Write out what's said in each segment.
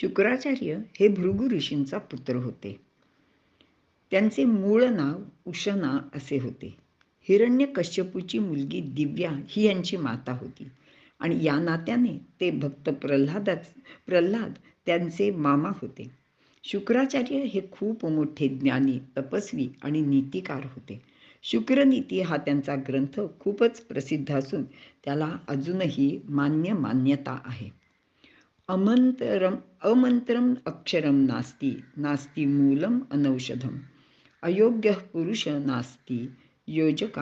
शुक्राचार्य हे भृगु ऋषींचा पुत्र होते. त्यांचे मूळ नाव उषना असे होते. हिरण्य कश्यपूची मुलगी दिव्या ही यांची माता होती. आणि या नात्याने ते भक्त प्रल्हादाच प्रल्हाद त्यांचे मामा होते. शुक्राचार्य हे खूप मोठे ज्ञानी तपस्वी आणि नीतिकार होते. शुक्रनीती हा त्यांचा ग्रंथ खूपच प्रसिद्ध असून त्याला अजूनही मान्य मान्यता आहे. अमंतरम अमंत्रम अक्षरम नास्ती नास्ती मूलम अनौषधम। अयोग्य पुरुष नास्ती योजक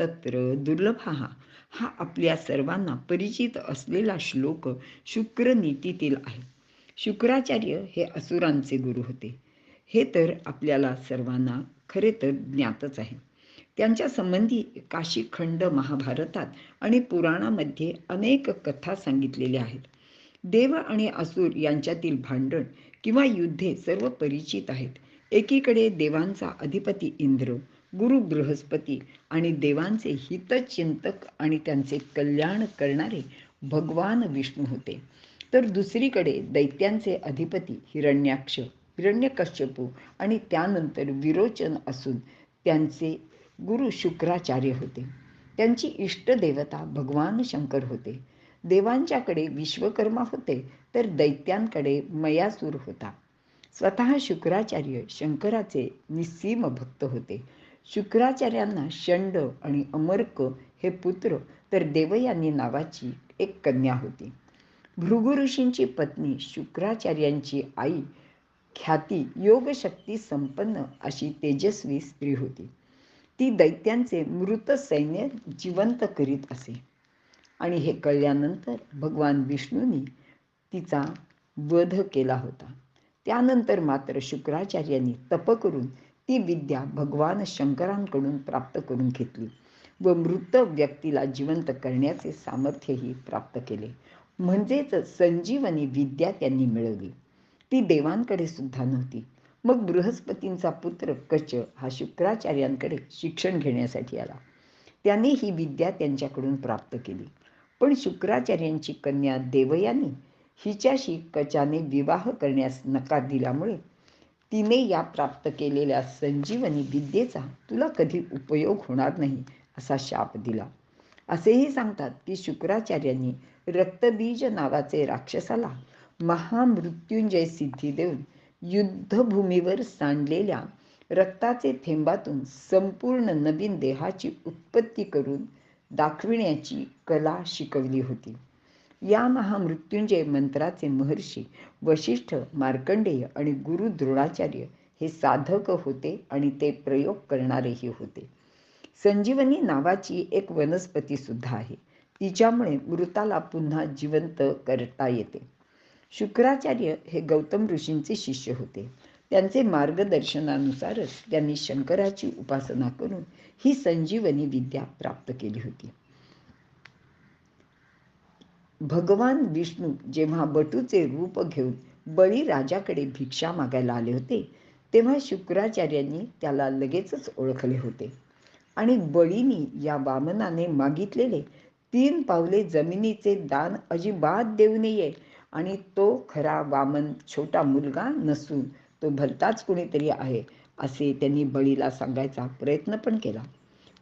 तत्र दुर्लभ। हा आपल्या सर्वांना परिचित असलेला श्लोक शुक्रनीतीतील आहे। शुक्राचार्य हे असुरांचे गुरु होते। हे तर आपल्याला सर्वांना खरे तर ज्ञातच आहे। त्यांच्या संबंधी काशीखंड महाभारतात आणि पुराणामध्ये अनेक कथा सांगितलेल्या आहेत। देव आणि असुर यांच्यातील भांडण किंवा युद्धे सर्व परिचित आहेत. एकीकडे देवांचा अधिपती इंद्र गुरु बृहस्पती आणि देवांचे हितचिंतक आणि त्यांचे कल्याण करणारे भगवान विष्णू होते. तर दुसरीकडे दैत्यांचे अधिपती हिरण्याक्ष हिरण्यकश्यपू आणि त्यानंतर विरोचन असून त्यांचे गुरु शुक्राचार्य होते. त्यांची इष्टदेवता भगवान शंकर होते. देवांच्याकडे विश्वकर्मा होते तर दैत्यांकडे मयासूर होता. स्वतः शुक्राचार्य शंकराचे निस्सीम भक्त होते. शुक्राचार्यांना शंड आणि अमर्क हे पुत्र तर देवयानी नावाची एक कन्या होती. भृगु ऋषींची पत्नी शुक्राचार्यांची आई ख्याती योगशक्ती संपन्न अशी तेजस्वी स्त्री होती. ती दैत्यांचे मृत सैन्य जिवंत करीत असे. आणि हे कळल्यानंतर भगवान विष्णूंनी तिचा वध केला होता. त्यानंतर मात्र शुक्राचार्यांनी तप करून ती विद्या भगवान शंकरांकडून प्राप्त करून घेतली व मृत व्यक्तीला जिवंत करण्याचे सामर्थ्यही प्राप्त केले. म्हणजेच संजीवनी विद्या त्यांनी मिळवली. ती देवांकडे सुद्धा नव्हती. मग बृहस्पतींचा पुत्र कच हा शुक्राचार्यांकडे शिक्षण घेण्यासाठी आला. त्याने ही विद्या त्यांच्याकडून प्राप्त केली. पण शुक्राचार्यांची कन्या देवयानी हिच्याशी कचाने विवाह करण्यास नकार दिल्यामुळे तिने या प्राप्त केलेल्या संजीवनी विद्येचा तुला कधी उपयोग होणार नाही असा शाप दिला. असेही सांगतात की शुक्राचार्यांनी रक्तबीज नावाचे राक्षसाला महामृत्युंजय सिद्धी देऊन युद्धभूमीवर सांडलेल्या रक्ताचे थेंबातून संपूर्ण नवीन देहाची उत्पत्ती करून दाखविण्याची कला शिकवली होती. या महामृत्युंजय मंत्राचे महर्षी वशिष्ठ मार्कंडेय आणि गुरु द्रोणाचार्य हे साधक होते आणि ते प्रयोग करणारेही होते. संजीवनी नावाची एक वनस्पती सुद्धा आहे. तिच्यामुळे मृताला पुन्हा जिवंत करता येते. शुक्राचार्य हे गौतम ऋषींचे शिष्य होते. त्यांचे मार्गदर्शनानुसारच त्यांनी शंकराची उपासना करून ही संजीवनी विद्या प्राप्त केली होती. भगवान विष्णू जेव्हा बटूचे रूप घेऊन बळीराजाकडे भिक्षा मागायला आले होते तेव्हा शुक्राचार्यांनी त्याला लगेचच ओळखले होते आणि बळीनी या वामनाने मागितलेले तीन पावले जमिनीचे दान अजिबात देऊ नये आणि तो खरा वामन छोटा मुलगा नसून तो भलताच कुणीतरी आहे असे त्यांनी बळीला सांगायचा प्रयत्न पण केला.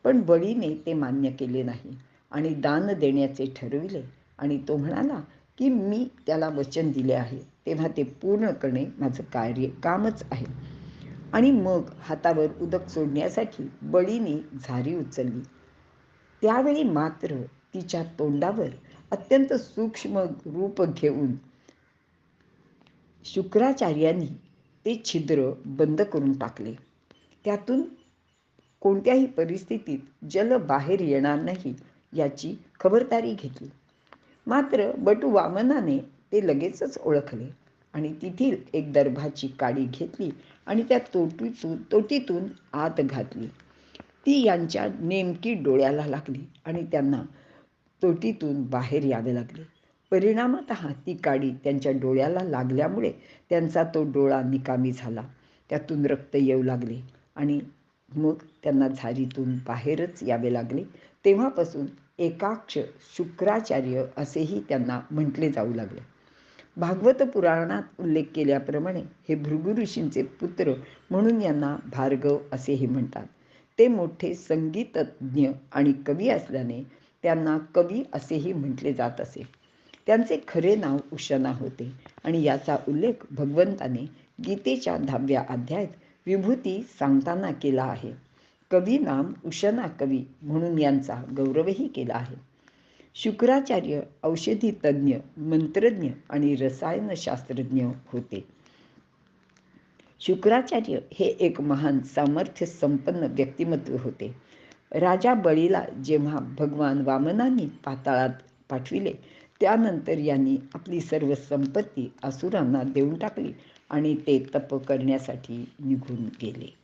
पण बळीने ते मान्य केले नाही आणि दान देण्याचे ठरविले आणि तो म्हणाला की मी त्याला वचन दिले आहे तेव्हा ते पूर्ण करणे माझं कार्य कामच आहे. आणि मग हातावर उदक सोडण्यासाठी बळीने झारी उचलली. त्यावेळी मात्र तिच्या तोंडावर अत्यंत सूक्ष्म रूप घेऊन शुक्राचार्यांनी ते छिद्र बंद करून टाकले. त्यातून कोणत्याही परिस्थितीत जल बाहेर येणार नाही याची खबरदारी घेतली. मात्र बटू वामनाने ते लगेचच ओळखले आणि तिथील एक दर्भाची काडी घेतली आणि त्या तोटीतून तोटीतून आत घातली. ती यांच्या नेमकी डोळ्याला लागली आणि त्यांना तोटीतून बाहेर यावे लागले. परिणामात ती काडी त्यांच्या डोळ्याला लागल्यामुळे त्यांचा तो डोळा निकामी झाला. त्यातून रक्त येऊ लागले आणि मग त्यांना झारीतून बाहेरच यावे लागले. तेव्हापासून एकाक्ष शुक्राचार्य असेही त्यांना म्हटले जाऊ लागले. भागवत पुराणात उल्लेख केल्याप्रमाणे हे भृगु ऋषींचे पुत्र म्हणून यांना भार्गव असेही म्हणतात. ते मोठे संगीतज्ञ आणि कवी असल्याने त्यांना कवी असेही म्हटले जात असे. त्यांचे खरे नाव उशना होते. आणि याचा उल्लेख भगवंताने गीतेच्या दहाव्या अध्यायात विभूती सांगताना केला आहे. कवी नाम उशना कवी म्हणून यांचा गौरवही केला आहे. शुक्राचार्य औषधी तज्ज्ञ मंत्रज्ञ आणि रसायनशास्त्रज्ञ होते. शुक्राचार्य हे एक महान सामर्थ्य संपन्न व्यक्तिमत्व होते. राजा बळीला जेव्हा भगवान वामनांनी पाताळात पाठविले त्यानंतर यांनी आपली सर्व संपत्ती असुरांना देऊन टाकली आणि ते तप करण्यासाठी निघून गेले.